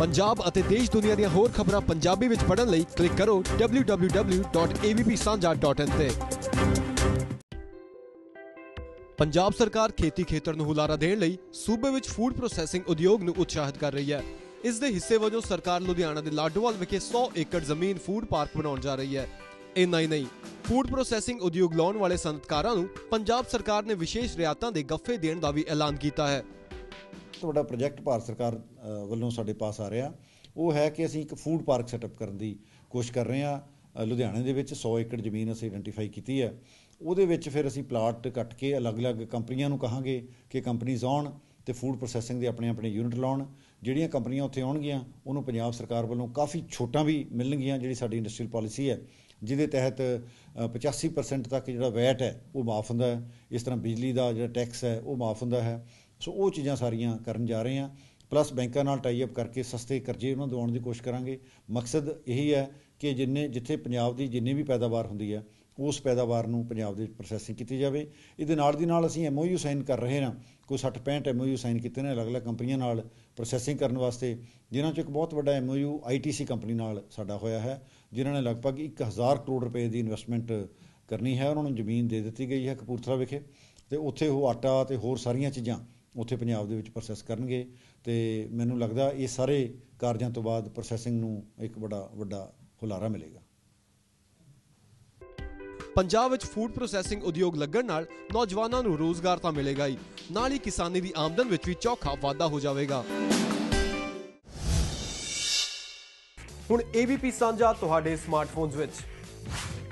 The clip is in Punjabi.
ਪੰਜਾਬ ਅਤੇ ਦੇਸ਼ ਦੁਨੀਆ ਦੀਆਂ ਹੋਰ ਖਬਰਾਂ ਪੰਜਾਬੀ ਵਿੱਚ ਪੜ੍ਹਨ ਲਈ ਕਲਿੱਕ ਕਰੋ www.avpsanja.in ਤੇ। ਪੰਜਾਬ ਸਰਕਾਰ ਖੇਤੀ ਖੇਤਰ ਨੂੰ ਹੁਲਾਰਾ ਦੇਣ ਲਈ ਸੂਬੇ ਵਿੱਚ ਫੂਡ ਪ੍ਰੋਸੈਸਿੰਗ ਉਦਯੋਗ ਨੂੰ ਉਤਸ਼ਾਹਿਤ ਕਰ ਰਹੀ ਹੈ। ਇਸ ਦੇ ਹਿੱਸੇ ਵਜੋਂ ਸਰਕਾਰ ਲੁਧਿਆਣਾ ਦੇ ਲਾਡੋਵਾਲ ਵਿਖੇ 100 ਏਕੜ ਜ਼ਮੀਨ ਫੂਡ ਪਾਰਕ ਬਣਾਉਣ ਜਾ ਰਹੀ ਹੈ। ਇੰਨਾ ਹੀ ਨਹੀਂ ਫੂਡ ਪ੍ਰੋਸੈਸਿੰਗ ਉਦਯੋਗ ਲਾਉਣ ਵਾਲੇ ਸਨਅਤਕਾਰਾਂ ਨੂੰ ਪੰਜਾਬ ਸਰਕਾਰ ਨੇ ਵਿਸ਼ੇਸ਼ ਰਿਆਇਤਾਂ ਦੇ ਗੱਫੇ ਦੇਣ ਦਾ ਵੀ ਐਲਾਨ ਕੀਤਾ ਹੈ। ਬਹੁਤ ਵੱਡਾ ਪ੍ਰੋਜੈਕਟ ਭਾਰਤ ਸਰਕਾਰ ਵੱਲੋਂ ਸਾਡੇ ਪਾਸ ਆ ਰਿਹਾ। ਉਹ ਹੈ ਕਿ ਅਸੀਂ ਇੱਕ ਫੂਡ ਪਾਰਕ ਸੈਟਅਪ ਕਰਨ ਦੀ ਕੋਸ਼ਿਸ਼ ਕਰ ਰਹੇ ਹਾਂ। ਲੁਧਿਆਣੇ ਦੇ ਵਿੱਚ 100 ਏਕੜ ਜ਼ਮੀਨ ਅਸੀਂ ਆਇਡੈਂਟੀਫਾਈ ਕੀਤੀ ਹੈ। ਉਹਦੇ ਵਿੱਚ ਫਿਰ ਅਸੀਂ ਪਲਾਟ ਕੱਟ ਕੇ ਅਲੱਗ-ਅਲੱਗ ਕੰਪਨੀਆਂ ਨੂੰ ਕਹਾਂਗੇ ਕਿ ਕੰਪਨੀਆਂ ਆਉਣ ਤੇ ਫੂਡ ਪ੍ਰੋਸੈਸਿੰਗ ਦੇ ਆਪਣੇ ਆਪਣੇ ਯੂਨਿਟ ਲਾਉਣ। ਜਿਹੜੀਆਂ ਕੰਪਨੀਆਂ ਉੱਥੇ ਆਉਣਗੀਆਂ ਉਹਨੂੰ ਪੰਜਾਬ ਸਰਕਾਰ ਵੱਲੋਂ ਕਾਫੀ ਛੋਟਾਂ ਵੀ ਮਿਲਣਗੀਆਂ ਜਿਹੜੀ ਸਾਡੀ ਇੰਡਸਟਰੀਅਲ ਪਾਲਿਸੀ ਹੈ। ਜਿਹਦੇ ਤਹਿਤ ਅ, 85% ਤੱਕ ਜਿਹੜਾ ਵੈਟ ਹੈ ਉਹ ਮਾਫ ਹੁੰਦਾ ਹੈ। ਇਸ ਤਰ੍ਹਾਂ ਬਿਜਲੀ ਦਾ ਜਿਹੜਾ ਟੈਕਸ ਹੈ ਉਹ ਮਾਫ ਹੁੰਦਾ ਹੈ। ਸੋ ਉਹ ਚੀਜ਼ਾਂ ਸਾਰੀਆਂ ਕਰਨ ਜਾ ਰਹੇ ਹਾਂ। ਪਲੱਸ ਬੈਂਕਾਂ ਨਾਲ ਟਾਈ ਅਪ ਕਰਕੇ ਸਸਤੇ ਕਰਜ਼ੇ ਉਹਨਾਂ ਨੂੰ ਦਿਵਾਉਣ ਦੀ ਕੋਸ਼ਿਸ਼ ਕਰਾਂਗੇ। ਮਕਸਦ ਇਹੀ ਹੈ ਕਿ ਜਿੰਨੇ ਜਿੱਥੇ ਪੰਜਾਬ ਦੀ ਜਿੰਨੀ ਵੀ ਪੈਦਾਵਾਰ ਹੁੰਦੀ ਹੈ, ਉਸ ਪੈਦਾਵਾਰ ਨੂੰ ਪੰਜਾਬ ਦੇ ਪ੍ਰੋਸੈਸਿੰਗ ਕੀਤੀ ਜਾਵੇ। ਇਹਦੇ ਨਾਲ ਦੀ ਨਾਲ ਅਸੀਂ ਐਮਓਯੂ ਸਾਈਨ ਕਰ ਰਹੇ ਹਾਂ। ਕੋਈ 60 65 ਐਮਓਯੂ ਸਾਈਨ ਕੀਤੇ ਨੇ ਅਲੱਗ-ਅਲੱਗ ਕੰਪਨੀਆਂ ਨਾਲ ਪ੍ਰੋਸੈਸਿੰਗ ਕਰਨ ਵਾਸਤੇ, ਜਿਨ੍ਹਾਂ 'ਚੋਂ ਇੱਕ ਬਹੁਤ ਵੱਡਾ ਐਮਓਯੂ ਆਈਟੀਸੀ ਕੰਪਨੀ ਨਾਲ ਸਾਡਾ ਹੋਇਆ ਹੈ, ਜਿਨ੍ਹਾਂ ਨੇ ਲਗਭਗ 1000 ਕਰੋੜ ਰੁਪਏ ਦੀ ਇਨਵੈਸਟਮੈਂਟ ਕਰਨੀ ਹੈ। ਉਹਨਾਂ ਨੂੰ ਜ਼ਮੀਨ ਦੇ ਦਿੱਤੀ ਗਈ ਹੈ ਕਪੂਰਥਲਾ ਵਿਖੇ। ਤੇ ਉੱਥੇ ਉਹ ਆਟਾ ਤੇ ਹੋਰ ਸਾਰੀਆਂ ਚੀਜ਼ਾਂ ਉੱਥੇ ਪੰਜਾਬ ਦੇ ਵਿੱਚ ਪ੍ਰੋਸੈਸ ਕਰਨਗੇ ਤੇ ਮੈਨੂੰ ਲੱਗਦਾ ਇਹ ਸਾਰੇ ਕਾਰਜਾਂ ਤੋਂ ਬਾਅਦ ਪ੍ਰੋਸੈਸਿੰਗ ਨੂੰ ਇੱਕ ਬੜਾ ਵੱਡਾ ਹੁਲਾਰਾ ਮਿਲੇਗਾ। ਪੰਜਾਬ ਵਿੱਚ ਫੂਡ ਪ੍ਰੋਸੈਸਿੰਗ ਉਦਯੋਗ ਲੱਗਣ ਨਾਲ ਨੌਜਵਾਨਾਂ ਨੂੰ ਰੋਜ਼ਗਾਰ ਤਾਂ ਮਿਲੇਗਾ ਹੀ, ਨਾਲ ਹੀ ਕਿਸਾਨੀ ਦੀ ਆਮਦਨ ਵਿੱਚ ਵੀ ਚੌਖਾ ਵਾਧਾ ਹੋ ਜਾਵੇਗਾ। ਹੁਣ ABP ਸਾਂਝਾ ਤੁਹਾਡੇ ਸਮਾਰਟਫੋਨਸ ਵਿੱਚ।